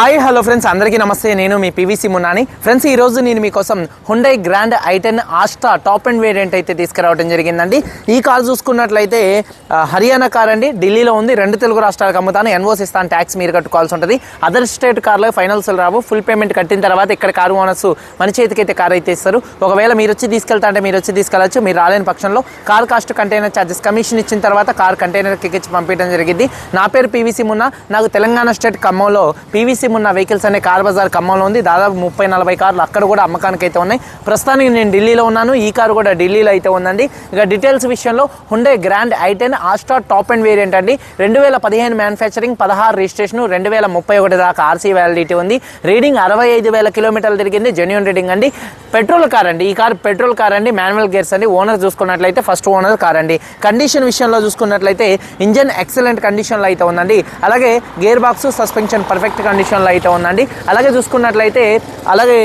Hi hello friends అందరికీ నమస్తే. నేను మీ పీవీసీ మున్నాని. ఫ్రెండ్స్ ఈ రోజు నేను మీకోసం Hyundai grand i ten Asta top end variant అయితే తీసుకురావడం జరిగిందండి. ఈ కార్ చూసుకున్నట్లయితే హర్యానా కార్ అండి. ఢిల్లీలో ఉంది. రెండు తెలుగు రాష్ట్రాలకు అమ్ముతాను. ఎన్వోస్ ఇస్తాను. ట్యాక్స్ మీరు కట్టుకోవాల్సి ఉంటుంది. అదర్ స్టేట్ కార్లో ఫైనల్స్ రావు. ఫుల్ పేమెంట్ కట్టిన తర్వాత ఇక్కడ కారు ఓనర్స్ మన చేతికైతే అయితే కార్ అయితే ఇస్తారు. ఒకవేళ మీరు వచ్చి తీసుకెళ్తా అంటే మీరు వచ్చి తీసుకెళ్ళచ్చు. మీరు రాలేని పక్షంలో car cost container charges commission ఇచ్చిన తర్వాత కార్ కంటైనర్ ఎక్కించి పంపించడం జరిగింది. నా పేరు పీవీసీ మున్నా. నాకు తెలంగాణ స్టేట్ ఖమ్మంలో పీవీసీ ఉన్న వెహికల్స్ అనే కార్ బజార్ ఖమ్మంలో ఉంది. దాదాపు ముప్పై నలభై కార్లు అక్కడ కూడా అమ్మకానికి అయితే ఉన్నాయి. ప్రస్తుతానికి నేను ఢిల్లీలో ఉన్నాను. ఈ కారు కూడా ఢిల్లీలో అయితే ఉందండి. ఇక డీటెయిల్స్ విషయంలో Hyundai grand i ten Asta top end variant అండి. రెండు వేల పదిహేను మ్యానుఫ్యాక్చరింగ్ పదహారు రిజిస్ట్రేషన్ రెండు వేల ముప్పై ఒకటి దాకా ఆర్సీ వ్యాలిడిటీ ఉంది. రీడింగ్ అరవై ఐదు వేల కిలోమీటర్లు తిరిగింది. జెన్యున్ రీడింగ్ అండి. పెట్రోల్ కార్ అండి. ఈ కార్ పెట్రోల్ కార్ అండి. మాన్యువల్ గేర్స్ అండి. ఓనర్ చూసుకున్నట్లయితే ఫస్ట్ ఓనర్ కార్ అండి. కండిషన్ విషయంలో చూసుకున్నట్లయితే ఇంజన్ ఎక్సలెంట్ కండిషన్లో అయితే ఉందండి. అలాగే gear box suspension perfect condition పొజిషన్లో అయితే ఉందండి. అలాగే చూసుకున్నట్లయితే అలాగే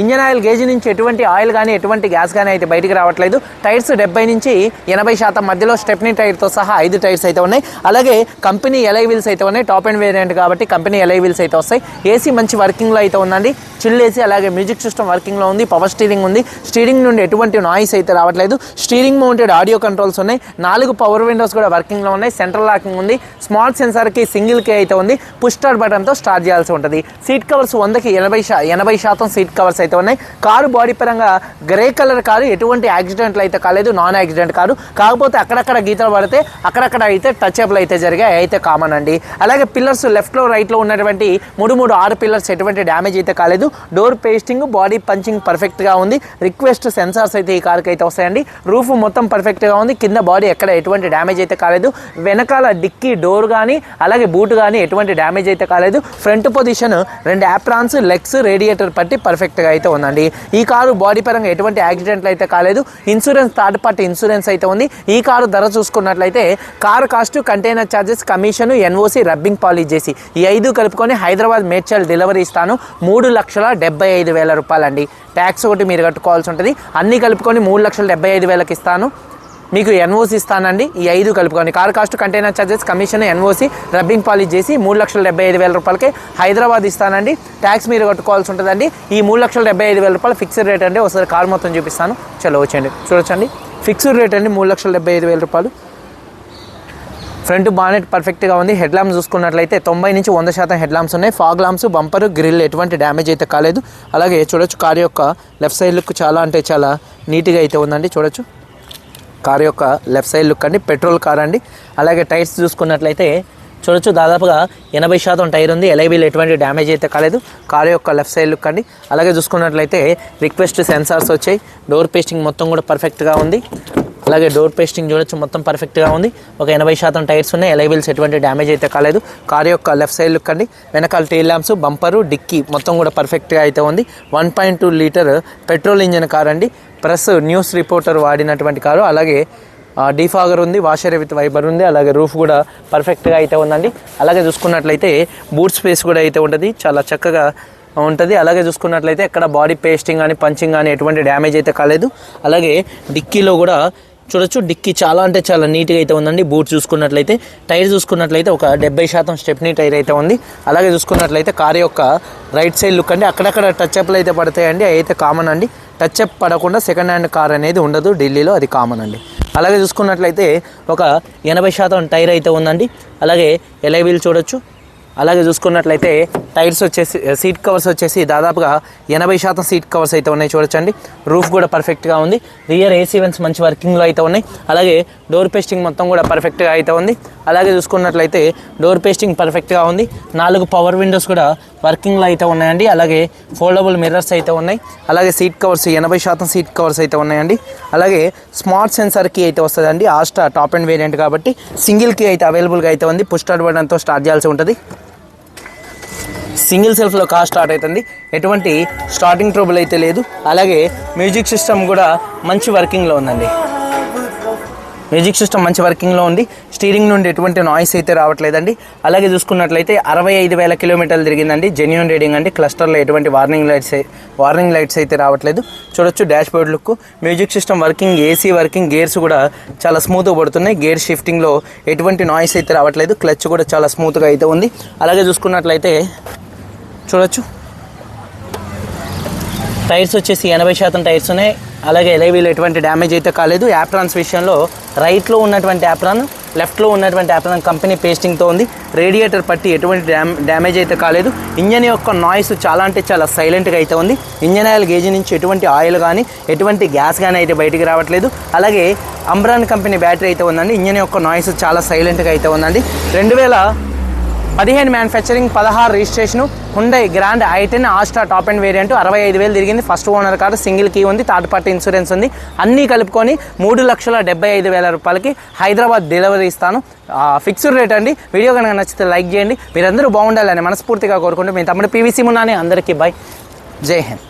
ఇంజన్ ఆయిల్ గేజ్ నుంచి ఎటువంటి ఆయిల్ కానీ ఎటువంటి గ్యాస్ కానీ అయితే బయటికి రావట్లేదు. టైర్స్ డెబ్బై నుంచి ఎనభై శాతం మధ్యలో స్టెప్నీ టైర్తో సహా ఐదు టైర్స్ అయితే ఉన్నాయి. అలాగే కంపెనీ ఎలై వీల్స్ అయితే ఉన్నాయి. టాప్ అండ్ వేరియంట్ కాబట్టి కంపెనీ ఎలై వీల్స్ అయితే వస్తాయి. ఏసీ మంచి వర్కింగ్లో అయితే ఉందండి. చిల్ ఏసీ అలాగే మ్యూజిక్ సిస్టమ్ వర్కింగ్లో ఉంది. పవర్ స్టీరింగ్ ఉంది. స్టీరింగ్ నుండి ఎటువంటి నాయిస్ అయితే రావట్లేదు. స్టీరింగ్ మౌంటెడ్ ఆడియో కంట్రోల్స్ ఉన్నాయి. నాలుగు పవర్ విండోస్ కూడా వర్కింగ్లో ఉన్నాయి. సెంట్రల్ లాకింగ్ ఉంది. స్మార్ట్ సెన్సార్కి సింగిల్ కే అయితే ఉంది. పుష్ స్టార్ట్ బటన్తో స్టార్ట్ చేయాల్సి ఉంటుంది. సీట్ కవర్స్ వందకి ఎనభై శా ఎనభై శాతం సీట్ కవర్స్ అయితే ఉన్నాయి. కారు బాడీ పరంగా గ్రే కలర్ కారు ఎటువంటి యాక్సిడెంట్లు అయితే కాలేదు నాన్ యాక్సిడెంట్ కారు. కాకపోతే అక్కడక్కడ గీతలు పడితే అక్కడక్కడ అయితే టచ్ అప్లు అయితే జరిగాయి అయితే కామన్ అండి. అలాగే పిల్లర్స్ లెఫ్ట్లో రైట్లో ఉన్నటువంటి మూడు మూడు ఆరు పిల్లర్స్ ఎటువంటి డ్యామేజ్ అయితే కాలేదు. డోర్ పేస్టింగ్ బాడీ పంచింగ్ పర్ఫెక్ట్గా ఉంది. రిక్వెస్ట్ సెన్సార్స్ అయితే ఈ కార్కి అయితే వస్తాయండి. రూఫ్ మొత్తం పర్ఫెక్ట్గా ఉంది. కింద బాడీ ఎక్కడ ఎటువంటి డ్యామేజ్ అయితే కాలేదు. వెనకాల డిక్కీ డోర్ కానీ అలాగే బూట్ కానీ ఎటువంటి డ్యామేజ్ అయితే కాలేదు. ఫ్రంట్ పొజిషన్ రెండు యాప్రాన్స్ లెగ్స్ రేడియేటర్ పట్టి పర్ఫెక్ట్గా అయితే ఉందండి. ఈ కారు బాడీ పరంగా ఎటువంటి యాక్సిడెంట్లు అయితే కాలేదు. ఇన్సూరెన్స్ థర్డ్ పార్టీ ఇన్సూరెన్స్ అయితే ఉంది. ఈ కారు ధర చూసుకున్నట్లయితే car cost container charges commission NOC rubbing polish చేసి ఈ ఐదు కలుపుకొని హైదరాబాద్ మేడ్చల్ డెలివరీ ఇస్తాను. మూడు లక్షల డెబ్బై ఐదు వేల రూపాయలండి. ట్యాక్స్ ఒకటి మీరు కట్టుకోవాల్సి ఉంటుంది. అన్నీ కలుపుకొని మూడు లక్షల డెబ్బై ఐదు వేలకు ఇస్తాను. మీకు ఎన్ఓసి ఇస్తానండి. ఈ ఐదు కలుపుకొని. Car cost container charges commission NOC rubbing polish చేసి మూడు లక్షల డెబ్బై ఐదు వేల రూపాయలకి హైదరాబాద్ ఇస్తానండి. ట్యాక్స్ మీరు కట్టుకోవాల్సి ఉంటుందండి. ఈ మూడు లక్షల డెబ్బై ఐదు వేల రూపాయలు ఫిక్స్డ్ రేట్ అండి. ఒకసారి కార్ మొత్తం చూపిస్తాను. చలో వచ్చండి చూడొచ్చండి. ఫిక్స్డ్ రేట్ అండి మూడు లక్షల డెబ్బై ఐదు వేల రూపాయలు. ఫ్రంట్ బానెట్ పర్ఫెక్ట్గా ఉంది. హెడ్ ల్యాంప్స్ చూసుకున్నట్లయితే తొంభై నుంచి వంద శాతం హెడ్ ల్యాంప్స్ ఉన్నాయి. ఫాగ్ ల్యాంప్స్ బంపర్ గ్రిల్ ఎటువంటి డ్యామేజ్ అయితే కాలేదు. అలాగే చూడొచ్చు కార్ యొక్క లెఫ్ట్ సైడ్ లుక్ చాలా అంటే చాలా నీట్గా అయితే ఉందండి. చూడొచ్చు. కార్ యొక్క లెఫ్ట్ సైడ్ లుక్ అండి. పెట్రోల్ కార్ అండి. అలాగే టైర్స్ చూసుకున్నట్లయితే చూడొచ్చు దాదాపుగా ఎనభై శాతం టైర్ ఉంది. ఎలైవీలు ఎటువంటి డ్యామేజ్ అయితే కాలేదు. కార్ యొక్క లెఫ్ట్ సైడ్ లుక్ అండి. అలాగే చూసుకున్నట్లయితే రిక్వెస్ట్ సెన్సార్స్ వచ్చాయి. డోర్ పేస్టింగ్ మొత్తం కూడా పర్ఫెక్ట్గా ఉంది. అలాగే డోర్ పేస్టింగ్ చూడొచ్చు మొత్తం పర్ఫెక్ట్గా ఉంది. ఒక ఎనభై శాతం టైర్స్ ఉన్నాయి. ఎలైబిల్స్ ఎటువంటి డ్యామేజ్ అయితే కాలేదు. కార్ యొక్క లెఫ్ట్ సైడ్ లుక్ అండి. వెనకాల టైల్ ల్యాంప్స్ బంపరు డిక్కీ మొత్తం కూడా పర్ఫెక్ట్గా అయితే ఉంది. One point two litre petrol engine car అండి. ప్రెస్ న్యూస్ రిపోర్టర్ వాడినటువంటి కారు అలాగే డీఫాగర్ ఉంది వాషర్ విత్ వైబర్ ఉంది. అలాగే రూఫ్ కూడా పర్ఫెక్ట్గా అయితే ఉందండి. అలాగే చూసుకున్నట్లయితే బూట్ స్పేస్ కూడా అయితే ఉంటుంది. చాలా చక్కగా ఉంటుంది. అలాగే చూసుకున్నట్లయితే ఎక్కడ బాడీ పేస్టింగ్ కానీ పంచింగ్ కానీ ఎటువంటి డ్యామేజ్ అయితే కాలేదు. అలాగే డిక్కీలో కూడా చూడొచ్చు. డిక్కీ చాలా అంటే చాలా నీట్గా అయితే ఉందండి. బూట్ చూసుకున్నట్లయితే టైర్ చూసుకున్నట్లయితే ఒక డెబ్బై శాతం స్టెప్నీ టైర్ అయితే ఉంది. అలాగే చూసుకున్నట్లయితే కార్ యొక్క రైట్ సైడ్ లుక్ అండి. అక్కడక్కడ టచ్ అప్లు అయితే పడతాయండి. అవి అయితే కామన్ అండి. టచ్ అప్ పడకుండా సెకండ్ హ్యాండ్ కార్ అనేది ఉండదు. ఢిల్లీలో అది కామన్ అండి. అలాగే చూసుకున్నట్లయితే ఒక ఎనభై శాతం టైర్ అయితే ఉందండి. అలాగే ఎలై వీల్ చూడొచ్చు. అలాగే చూసుకున్నట్లయితే టైర్స్ వచ్చేసి eh, సీట్ కవర్స్ వచ్చేసి దాదాపుగా ఎనభై శాతం సీట్ కవర్స్ అయితే ఉన్నాయి చూడొచ్చండి. రూఫ్ కూడా పర్ఫెక్ట్గా ఉంది. రియర్ ఏసీ వెన్స్ మంచి వర్కింగ్లో అయితే ఉన్నాయి. అలాగే డోర్ పేస్టింగ్ మొత్తం కూడా పర్ఫెక్ట్గా అయితే ఉంది. అలాగే చూసుకున్నట్లయితే డోర్ పేస్టింగ్ పర్ఫెక్ట్గా ఉంది. నాలుగు పవర్ విండోస్ కూడా వర్కింగ్లో అయితే ఉన్నాయండి. అలాగే ఫోల్డబుల్ మిర్రర్స్ అయితే ఉన్నాయి. అలాగే సీట్ కవర్స్ ఎనభై శాతం సీట్ కవర్స్ అయితే ఉన్నాయండి. అలాగే స్మార్ట్ సెన్సార్కి అయితే వస్తుందండి. ఆస్టా టాప్ అండ్ వేరియంట్ కాబట్టి సింగిల్ కీ అయితే అవైలబుల్గా అయితే ఉంది. పుష్ స్టార్ట్ బటన్తో స్టార్ట్ చేయాల్సి ఉంటుంది. సింగిల్ సెల్ఫ్లో కార్ స్టార్ట్ అవుతుంది. ఎటువంటి స్టార్టింగ్ ట్రబుల్ అయితే లేదు. అలాగే మ్యూజిక్ సిస్టమ్ కూడా మంచి వర్కింగ్లో ఉందండి. మ్యూజిక్ సిస్టమ్ మంచి వర్కింగ్లో ఉంది. స్టీరింగ్ నుండి ఎటువంటి నాయిస్ అయితే రావట్లేదండి. అలాగే చూసుకున్నట్లయితే అరవై ఐదు వేల కిలోమీటర్లు తిరిగిందండి. జెన్యున్ రీడింగ్ అండి. క్లస్టర్లో ఎటువంటి వార్నింగ్ లైట్స్ వార్నింగ్ లైట్స్ అయితే రావట్లేదు. చూడొచ్చు dash board look music system working AC working gears కూడా చాలా స్మూత్గా పడుతున్నాయి. గేర్ షిఫ్టింగ్లో ఎటువంటి నాయిస్ అయితే రావట్లేదు. క్లచ్ కూడా చాలా స్మూత్గా అయితే ఉంది. అలాగే చూసుకున్నట్లయితే చూడొచ్చు. టైర్స్ వచ్చేసి ఎనభై శాతం టైర్స్ ఉన్నాయి. అలాగే ఎలైవీలో ఎటువంటి డ్యామేజ్ అయితే కాలేదు. యాప్రాన్స్ విషయంలో రైట్లో ఉన్నటువంటి యాప్రాన్ లెఫ్ట్లో ఉన్నటువంటి యాప్రాన్ కంపెనీ పేస్టింగ్తో ఉంది. రేడియేటర్ పట్టి ఎటువంటి డ్యామ్ డ్యామేజ్ అయితే కాలేదు. ఇంజన్ యొక్క నాయిస్ చాలా అంటే చాలా సైలెంట్గా అయితే ఉంది. ఇంజన్ ఆయిల్ గేజ్ నుంచి ఎటువంటి ఆయిల్ కానీ ఎటువంటి గ్యాస్ కానీ అయితే బయటికి రావట్లేదు. అలాగే అంబ్రాన్ కంపెనీ బ్యాటరీ అయితే ఉందండి. ఇంజన్ యొక్క నాయిస్ చాలా సైలెంట్గా అయితే ఉందండి. రెండు వేల పదిహేను మ్యానుఫ్యాక్చరింగ్ పదహారు registration Hyundai grand i ten top end variant అరవై ఐదు వేలు తిరిగింది. First owner car single key ఉంది థర్డ్ పార్టీ ఇన్సూరెన్స్ ఉంది. అన్నీ కలుపుకొని మూడు లక్షల డెబ్బై ఐదు వేల రూపాయలకి హైదరాబాద్ డెలివరీ ఇస్తాను. ఫిక్స్డ్ రేట్ అండి. వీడియో కనుక నచ్చితే లైక్ చేయండి. మీరందరూ బాగుండాలని మనస్ఫూర్తిగా కోరుకుంటూ మీ తమ్ముడు పీవీసీ మున్నాని అందరికీ బై జై హింద్.